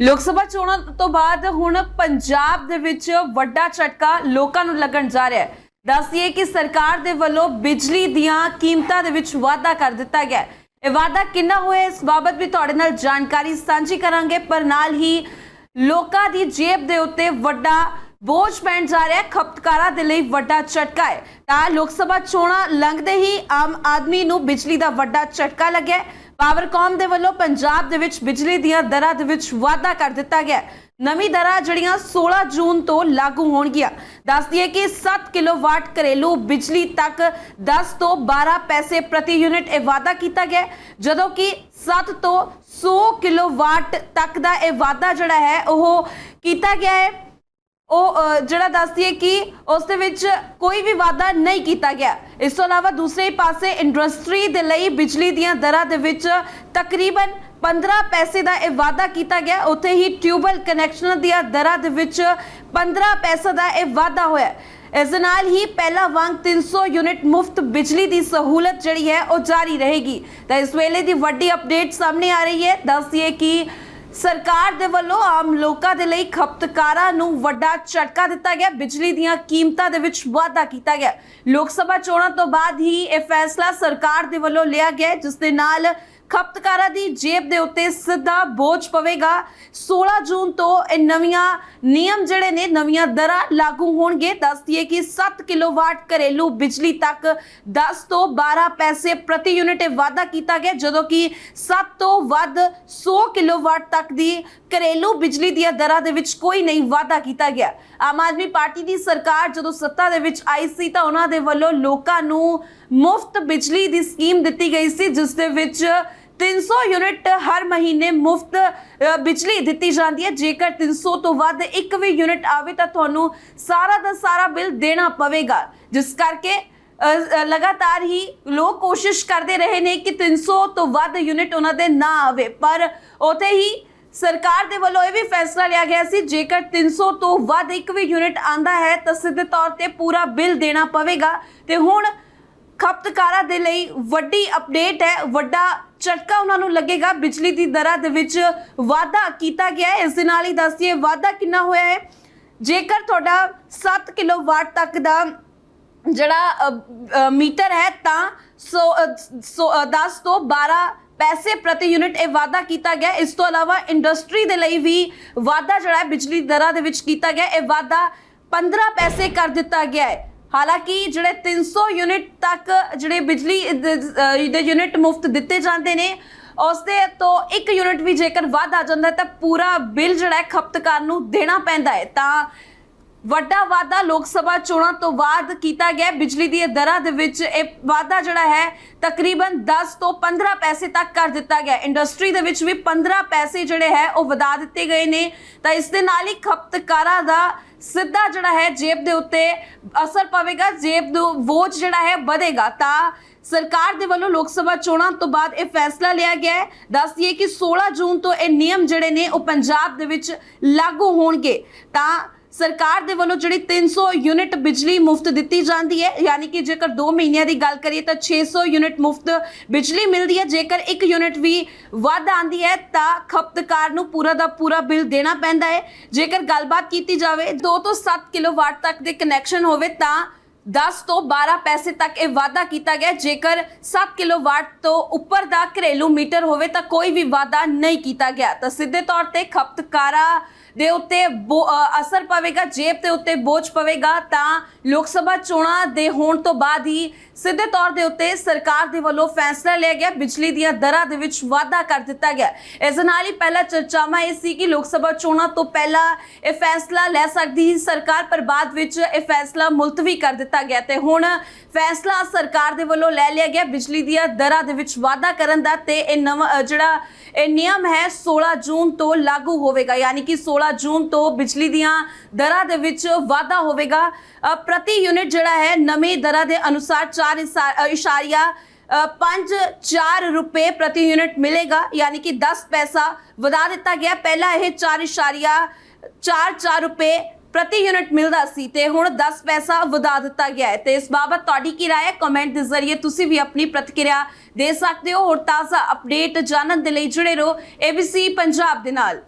ਲੋਕ ਸਭਾ ਚੋਣਾਂ ਤੋਂ ਬਾਅਦ ਹੁਣ ਪੰਜਾਬ ਦੇ ਵਿੱਚ ਵੱਡਾ ਝਟਕਾ ਲੋਕਾਂ ਨੂੰ ਲੱਗਣ ਜਾ ਰਿਹਾ ਹੈ ਦੱਸਦੀਏ ਕਿ ਸਰਕਾਰ ਦੇ ਵੱਲੋਂ ਬਿਜਲੀ ਦੀਆਂ ਕੀਮਤਾਂ ਦੇ ਵਿੱਚ ਵਾਧਾ ਕਰ ਦਿੱਤਾ ਗਿਆ ਹੈ। ਇਹ ਵਾਧਾ ਕਿੰਨਾ ਹੋਇਆ ਇਸ ਬਾਬਤ ਵੀ ਤੁਹਾਡੇ ਨਾਲ ਜਾਣਕਾਰੀ ਸਾਂਝੀ ਕਰਾਂਗੇ, ਪਰ ਨਾਲ ਹੀ ਲੋਕਾਂ ਦੀ ਜੇਬ ਦੇ ਉੱਤੇ ਵੱਡਾ ਬੋਝ ਪੈਣ ਜਾ ਰਿਹਾ ਹੈ, ਖਪਤਕਾਰਾਂ ਦੇ ਲਈ ਵੱਡਾ ਝਟਕਾ ਹੈ ਤਾਂ ਲੋਕ ਸਭਾ ਚੋਣਾਂ ਲੰਘਦੇ ਹੀ ਆਮ ਆਦਮੀ ਨੂੰ ਬਿਜਲੀ ਦਾ ਵੱਡਾ ਝਟਕਾ ਲੱਗਿਆ ਹੈ। ਪਾਵਰਕਾਮ ਦੇ ਵੱਲੋਂ ਪੰਜਾਬ ਦੇ ਵਿੱਚ ਬਿਜਲੀ ਦੀਆਂ ਦਰਾਂ ਦੇ ਵਿੱਚ ਵਾਧਾ ਕਰ ਦਿੱਤਾ ਗਿਆ ਨਵੀਂ ਦਰਾਂ ਜਿਹੜੀਆਂ 16 ਜੂਨ ਤੋਂ ਲਾਗੂ ਹੋਣਗੀਆਂ। ਦੱਸਦੀ ਹੈ ਕਿ 7 ਕਿਲੋਵਾਟ ਘਰੇਲੂ ਬਿਜਲੀ ਤੱਕ 10 ਤੋਂ 12 ਪੈਸੇ ਪ੍ਰਤੀ ਯੂਨਿਟ ਇਹ ਵਾਧਾ ਕੀਤਾ ਗਿਆ ਜਦੋਂ ਕਿ 7 ਤੋਂ 100 ਕਿਲੋਵਾਟ ਤੱਕ ਦਾ ਇਹ ਵਾਧਾ ਜਿਹੜਾ ਹੈ, ਉਹ ਕੀਤਾ ਗਿਆ ਹੈ। ਉਹ ਜਿਹੜਾ ਦੱਸਦੀ ਹੈ ਕਿ ਉਸ ਦੇ ਵਿੱਚ ਕੋਈ ਵੀ ਵਾਅਦਾ ਨਹੀਂ ਕੀਤਾ ਗਿਆ। ਇਸ ਤੋਂ ਇਲਾਵਾ ਦੂਸਰੇ ਪਾਸੇ ਇੰਡਸਟਰੀ ਦੇ ਲਈ ਬਿਜਲੀ ਦੀਆਂ ਦਰਾਂ ਦੇ ਵਿੱਚ ਤਕਰੀਬਨ 15 ਪੈਸੇ ਦਾ ਇਹ ਵਾਅਦਾ ਕੀਤਾ ਗਿਆ। ਉੱਥੇ ਹੀ ਟਿਊਬਲ ਕਨੈਕਸ਼ਨ ਦੀਆਂ ਦਰਾਂ ਦੇ ਵਿੱਚ 15 ਪੈਸੇ ਦਾ ਇਹ ਵਾਅਦਾ ਹੋਇਆ। ਇਸ ਦੇ ਨਾਲ ਹੀ ਪਹਿਲਾ ਵਾਂਗ 300 ਯੂਨਿਟ ਮੁਫਤ ਬਿਜਲੀ ਦੀ ਸਹੂਲਤ ਜਿਹੜੀ ਹੈ ਉਹ ਜਾਰੀ ਰਹੇਗੀ। ਤਾਂ ਇਸ ਵੇਲੇ ਦੀ ਵੱਡੀ ਅਪਡੇਟ ਸਾਹਮਣੇ ਆ ਰਹੀ ਹੈ। ਦੱਸਦੀਏ ਕਿ ਸਰਕਾਰ ਦੇ ਵੱਲੋਂ ਆਮ ਲੋਕਾਂ ਦੇ ਲਈ ਖਪਤਕਾਰਾਂ ਨੂੰ ਵੱਡਾ ਝਟਕਾ ਦਿੱਤਾ ਗਿਆ। ਬਿਜਲੀ ਦੀਆਂ ਕੀਮਤਾਂ ਦੇ ਵਿੱਚ ਵਾਧਾ ਕੀਤਾ ਗਿਆ। ਲੋਕ ਸਭਾ ਚੋਣਾਂ ਤੋਂ ਬਾਅਦ ਹੀ ਇਹ ਫੈਸਲਾ ਸਰਕਾਰ ਦੇ ਵੱਲੋਂ ਲਿਆ ਗਿਆ ਜਿਸ ਦੇ ਨਾਲ ਖਪਤਕਾਰਾਂ ਦੀ ਜੇਬ ਦੇ ਉੱਤੇ ਸਿੱਧਾ ਬੋਝ ਪਵੇਗਾ। 16 ਜੂਨ ਤੋਂ ਇਹ ਨਵੀਆਂ ਨਿਯਮ ਜਿਹੜੇ ਨੇ, ਨਵੀਆਂ ਦਰਾਂ ਲਾਗੂ ਹੋਣਗੇ। ਦੱਸਦੀਏ ਕਿ 7 ਕਿਲੋਵਾਟ ਘਰੇਲੂ ਬਿਜਲੀ ਤੱਕ 10 ਤੋਂ 12 ਪੈਸੇ ਪ੍ਰਤੀ ਯੂਨਿਟ ਵਾਧਾ ਕੀਤਾ ਗਿਆ, ਜਦੋਂ ਕਿ 7 ਤੋਂ ਵੱਧ 100 ਕਿਲੋਵਾਟ ਤੱਕ ਦੀ ਘਰੇਲੂ ਬਿਜਲੀ ਦੀਆਂ ਦਰਾਂ ਦੇ ਵਿੱਚ ਕੋਈ ਨਹੀਂ ਵਾਧਾ ਕੀਤਾ ਗਿਆ। ਆਮ ਆਦਮੀ ਪਾਰਟੀ ਦੀ ਸਰਕਾਰ ਜਦੋਂ ਸੱਤਾ ਦੇ ਵਿੱਚ ਆਈ ਸੀ ਤਾਂ ਉਹਨਾਂ ਦੇ ਵੱਲੋਂ ਲੋਕਾਂ ਨੂੰ ਮੁਫਤ ਬਿਜਲੀ ਦੀ ਸਕੀਮ ਦਿੱਤੀ ਗਈ ਸੀ, ਜਿਸ ਦੇ ਵਿੱਚ 300 ਯੂਨਿਟ ਹਰ ਮਹੀਨੇ ਮੁਫਤ ਬਿਜਲੀ ਦਿੱਤੀ ਜਾਂਦੀ ਹੈ। ਜੇਕਰ 300 ਤੋਂ ਵੱਧ ਇੱਕ ਵੀ ਯੂਨਿਟ ਆਵੇ ਤਾਂ ਤੁਹਾਨੂੰ ਸਾਰਾ ਦਾ ਸਾਰਾ ਬਿੱਲ ਦੇਣਾ ਪਵੇਗਾ। ਜਿਸ ਕਰਕੇ ਲਗਾਤਾਰ ਹੀ ਲੋਕ ਕੋਸ਼ਿਸ਼ ਕਰਦੇ ਰਹੇ ਨੇ ਕਿ 300 ਤੋਂ ਵੱਧ ਯੂਨਿਟ ਉਹਨਾਂ ਦੇ ਨਾ ਆਵੇ। ਪਰ ਉਤੇ ਹੀ ਸਰਕਾਰ ਦੇ ਵੱਲੋਂ ਇਹ ਵੀ ਫੈਸਲਾ ਲਿਆ ਗਿਆ ਸੀ, ਜੇਕਰ 300 ਤੋਂ ਵੱਧ ਇੱਕ ਵੀ ਯੂਨਿਟ ਆਂਦਾ ਹੈ ਤਾਂ ਸਿੱਧੇ ਤੌਰ ਤੇ ਪੂਰਾ ਬਿੱਲ ਦੇਣਾ ਪਵੇਗਾ। ਤੇ ਹੁਣ ਖਪਤਕਾਰਾਂ ਦੇ ਲਈ ਵੱਡੀ ਅਪਡੇਟ ਹੈ। ਵੱਡਾ ਝਟਕਾ ਉਹਨਾਂ ਨੂੰ ਲੱਗੇਗਾ। ਬਿਜਲੀ ਦੀ ਦਰਾਂ ਦੇ ਵਿੱਚ ਵਾਧਾ ਕੀਤਾ ਗਿਆ ਹੈ। ਇਸ ਦੇ ਨਾਲ ਹੀ ਦੱਸਦੀਏ ਵਾਧਾ ਕਿੰਨਾ ਹੋਇਆ ਹੈ? ਜੇਕਰ ਤੁਹਾਡਾ 7 ਕਿਲੋਵਾਟ ਤੱਕ ਦਾ ਜਿਹੜਾ ਮੀਟਰ ਹੈ ਤਾਂ ਸੌ ਸੌ, ਅ, 10 ਤੋਂ 12 ਪੈਸੇ ਪ੍ਰਤੀ ਯੂਨਿਟ ਇਹ ਵਾਧਾ ਕੀਤਾ ਗਿਆ ਇਸ ਤੋਂ ਇਲਾਵਾ ਇੰਡਸਟਰੀ ਦੇ ਲਈ ਵੀ ਵਾਧਾ ਜਿਹੜਾ ਹੈ ਬਿਜਲੀ ਦਰਾਂ ਦੇ ਵਿੱਚ ਕੀਤਾ ਗਿਆ ਇਹ ਵਾਧਾ 15 ਪੈਸੇ ਕਰ ਦਿੱਤਾ ਗਿਆ ਹੈ। ਹਾਲਾਂਕਿ ਜਿਹੜੇ 300 ਯੂਨਿਟ ਤੱਕ ਜਿਹੜੇ ਬਿਜਲੀ ਦੇ ਯੂਨਿਟ ਮੁਫਤ ਦਿੱਤੇ ਜਾਂਦੇ ਨੇ, ਉਸ ਦੇ ਤੋਂ ਇੱਕ ਯੂਨਿਟ ਵੀ ਜੇਕਰ ਵੱਧ ਆ ਜਾਂਦਾ ਤਾਂ ਪੂਰਾ ਬਿੱਲ ਜਿਹੜਾ ਖਪਤਕਾਰ ਨੂੰ ਦੇਣਾ ਪੈਂਦਾ ਹੈ। ਤਾਂ ਵੱਡਾ ਵਾਅਦਾ ਲੋਕ ਸਭਾ ਚੋਣਾਂ ਤੋਂ ਬਾਅਦ ਕੀਤਾ ਗਿਆ। ਬਿਜਲੀ ਦੀਆਂ ਦਰਾਂ ਦੇ ਵਿੱਚ ਇਹ ਵਾਅਦਾ ਜਿਹੜਾ ਹੈ, ਤਕਰੀਬਨ 10 ਤੋਂ 15 ਪੈਸੇ ਤੱਕ ਕਰ ਦਿੱਤਾ ਗਿਆ। ਇੰਡਸਟਰੀ ਦੇ ਵਿੱਚ ਵੀ 15 ਪੈਸੇ ਜਿਹੜੇ ਹੈ, ਉਹ ਵਧਾ ਦਿੱਤੇ ਗਏ ਨੇ। ਤਾਂ ਇਸ ਦੇ ਨਾਲ ਹੀ ਖਪਤਕਾਰਾਂ ਦਾ ਸਿੱਧਾ ਜਿਹੜਾ ਹੈ, ਜੇਬ ਦੇ ਉੱਤੇ ਅਸਰ ਪਵੇਗਾ, ਜੇਬ ਦਾ ਬੋਝ ਜਿਹੜਾ ਹੈ, ਵਧੇਗਾ। ਤਾਂ ਸਰਕਾਰ ਦੇ ਵੱਲੋਂ ਲੋਕ ਸਭਾ ਚੋਣਾਂ ਤੋਂ ਬਾਅਦ ਇਹ ਫੈਸਲਾ ਲਿਆ ਗਿਆ ਹੈ। ਦੱਸ ਦਈਏ ਕਿ 16 ਜੂਨ ਤੋਂ ਇਹ ਨਿਯਮ ਜਿਹੜੇ ਨੇ, ਉਹ ਪੰਜਾਬ ਦੇ ਵਿੱਚ ਲਾਗੂ ਹੋਣਗੇ। ਤਾਂ ਸਰਕਾਰ ਦੇ ਵੱਲੋਂ ਜਿਹੜੀ 300 ਯੂਨਿਟ ਬਿਜਲੀ ਮੁਫਤ ਦਿੱਤੀ ਜਾਂਦੀ ਹੈ, ਯਾਨੀ ਕਿ ਜੇਕਰ 2 ਮਹੀਨਿਆਂ ਦੀ ਗੱਲ ਕਰੀਏ ਤਾਂ 600 ਯੂਨਿਟ ਮੁਫਤ ਬਿਜਲੀ ਮਿਲਦੀ ਹੈ, ਜੇਕਰ 1 ਯੂਨਿਟ ਵੀ ਵੱਧ ਆਂਦੀ ਹੈ ਤਾਂ ਖਪਤਕਾਰ ਨੂੰ ਪੂਰਾ ਦਾ ਪੂਰਾ ਬਿੱਲ ਦੇਣਾ ਪੈਂਦਾ ਹੈ। ਜੇਕਰ ਗੱਲਬਾਤ ਕੀਤੀ ਜਾਵੇ 2 ਤੋਂ 7 ਕਿਲੋਵਾਟ ਤੱਕ ਦੇ ਕਨੈਕਸ਼ਨ ਹੋਵੇ ਤਾਂ 10 ਤੋਂ 12 ਪੈਸੇ ਤੱਕ ਇਹ ਵਾਅਦਾ ਕੀਤਾ ਗਿਆ। ਜੇਕਰ 7 ਕਿਲੋਵਾਟ ਤੋਂ ਉੱਪਰ ਦਾ ਘਰੇਲੂ ਮੀਟਰ ਹੋਵੇ ਤਾਂ ਕੋਈ ਵੀ ਵਾਅਦਾ ਨਹੀਂ ਕੀਤਾ ਗਿਆ। ਤਾਂ ਸਿੱਧੇ ਤੌਰ ਤੇ ਖਪਤਕਾਰਾਂ ਦੇ ਉੱਤੇ ਬੋ- ਅਸਰ ਪਵੇਗਾ, ਜੇਬ ਦੇ ਉੱਤੇ ਬੋਝ ਪਵੇਗਾ। ਤਾਂ ਲੋਕ ਸਭਾ ਚੋਣਾਂ ਦੇ ਹੋਣ ਤੋਂ ਬਾਅਦ ਹੀ ਸਿੱਧੇ ਤੌਰ ਦੇ ਉੱਤੇ ਸਰਕਾਰ ਦੇ ਵੱਲੋਂ ਫੈਸਲਾ ਲਿਆ ਗਿਆ। ਬਿਜਲੀ ਦੀਆਂ ਦਰਾਂ ਦੇ ਵਿੱਚ ਵਾਧਾ ਕਰ ਦਿੱਤਾ ਗਿਆ। ਇਸ ਨਾਲ ਹੀ ਪਹਿਲਾ ਚਰਚਾਵਾਂ ਇਹ ਸੀ ਕਿ ਲੋਕ ਸਭਾ ਚੋਣਾਂ ਤੋਂ ਪਹਿਲਾਂ ਇਹ ਫੈਸਲਾ ਲੈ ਸਕਦੀ ਸੀ ਸਰਕਾਰ, ਪਰ ਬਾਅਦ ਵਿੱਚ ਇਹ ਫੈਸਲਾ ਮੁਲਤਵੀ ਕਰ ਦਿੱਤਾ ਗਿਆ ਤੇ ਹੁਣ ਫੈਸਲਾ ਸਰਕਾਰ ਦੇ ਵੱਲੋਂ ਲੈ ਲਿਆ ਗਿਆ। ਬਿਜਲੀ ਦੀਆਂ ਦਰਾਂ ਦੇ ਵਿੱਚ ਵਾਧਾ ਕਰਨ ਦਾ ਤੇ ਇਹ ਨਵਾਂ ਜਿਹੜਾ ਇਹ ਨਿਯਮ ਹੈ 16 ਜੂਨ ਤੋਂ ਲਾਗੂ ਹੋਵੇਗਾ। ਯਾਨੀ ਕਿ 16 ਜੂਨ ਤੋਂ ਬਿਜਲੀ ਦੀਆਂ ਦਰਾਂ ਦੇ ਵਿੱਚ ਵਾਧਾ ਹੋਵੇਗਾ। ਪ੍ਰਤੀ ਯੂਨਿਟ ਜਿਹੜਾ ਹੈ, ਨਵੀਂ ਦਰਾਂ ਦੇ ਅਨੁਸਾਰ 4 ਇਸ਼ਾਰੀਆ 5 4 ਰੁਪਏ ਪ੍ਰਤੀ ਯੂਨਿਟ ਮਿਲੇਗਾ। ਯਾਨੀ ਕਿ 10 ਪੈਸਾ ਵਧਾ ਦਿੱਤਾ ਗਿਆ। ਪਹਿਲਾਂ ਇਹ 4 ਇਸ਼ਾਰੀਆ 4 4 ਰੁਪਏ ਪ੍ਰਤੀ ਯੂਨਿਟ ਮਿਲਦਾ ਸੀ ਤੇ ਹੁਣ 10 ਪੈਸਾ ਵਧਾ ਦਿੱਤਾ ਗਿਆ ਹੈ। ਤੇ ਇਸ ਬਾਬਤ ਤੁਹਾਡੀ ਕੀ ਰਾਏ ਹੈ? ਕਮੈਂਟ ਦੇ ਜ਼ਰੀਏ ਤੁਸੀਂ ਵੀ ਆਪਣੀ ਪ੍ਰਤੀਕਿਰਿਆ ਦੇ ਸਕਦੇ ਹੋ। ਹੋਰ ਤਾਜ਼ਾ ਅਪਡੇਟ ਜਾਣਨ ਦੇ ਲਈ ਜੁੜੇ ਰਹੋ ABC ਪੰਜਾਬ ਦੇ ਨਾਲ।